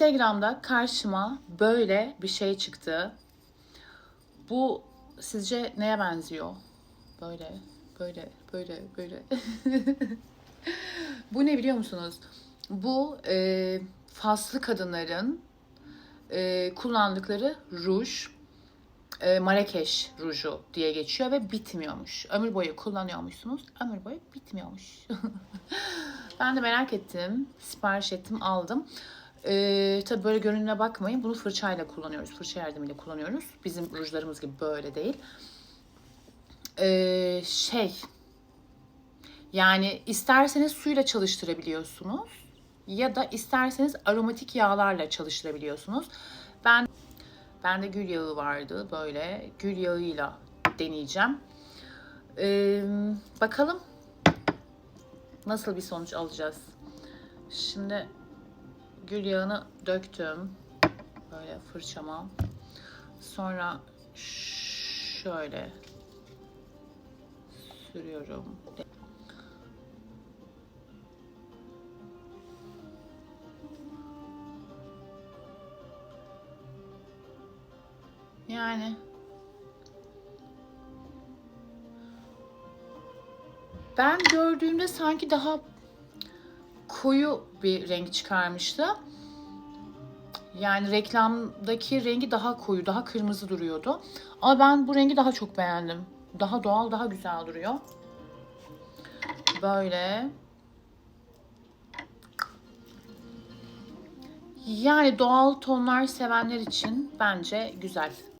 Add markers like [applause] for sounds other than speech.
Instagram'da karşıma böyle bir şey çıktı. Bu sizce neye benziyor? Böyle, böyle, böyle, böyle. [laughs] Bu ne biliyor musunuz? Bu e, faslı kadınların e, kullandıkları ruj. E, Marrakeş ruju diye geçiyor ve bitmiyormuş. Ömür boyu kullanıyormuşsunuz. Ömür boyu bitmiyormuş. [laughs] ben de merak ettim. Sipariş ettim, aldım. Ee, tabii böyle görünümüne bakmayın. Bunu fırçayla kullanıyoruz. Fırça yardımıyla kullanıyoruz. Bizim rujlarımız gibi böyle değil. Ee, şey yani isterseniz suyla çalıştırabiliyorsunuz ya da isterseniz aromatik yağlarla çalıştırabiliyorsunuz. Ben bende gül yağı vardı böyle gül yağıyla deneyeceğim. Ee, bakalım nasıl bir sonuç alacağız. Şimdi gül yağını döktüm böyle fırçama. Sonra şöyle sürüyorum. Yani ben gördüğümde sanki daha koyu bir renk çıkarmıştı. Yani reklamdaki rengi daha koyu, daha kırmızı duruyordu. Ama ben bu rengi daha çok beğendim. Daha doğal, daha güzel duruyor. Böyle. Yani doğal tonlar sevenler için bence güzel.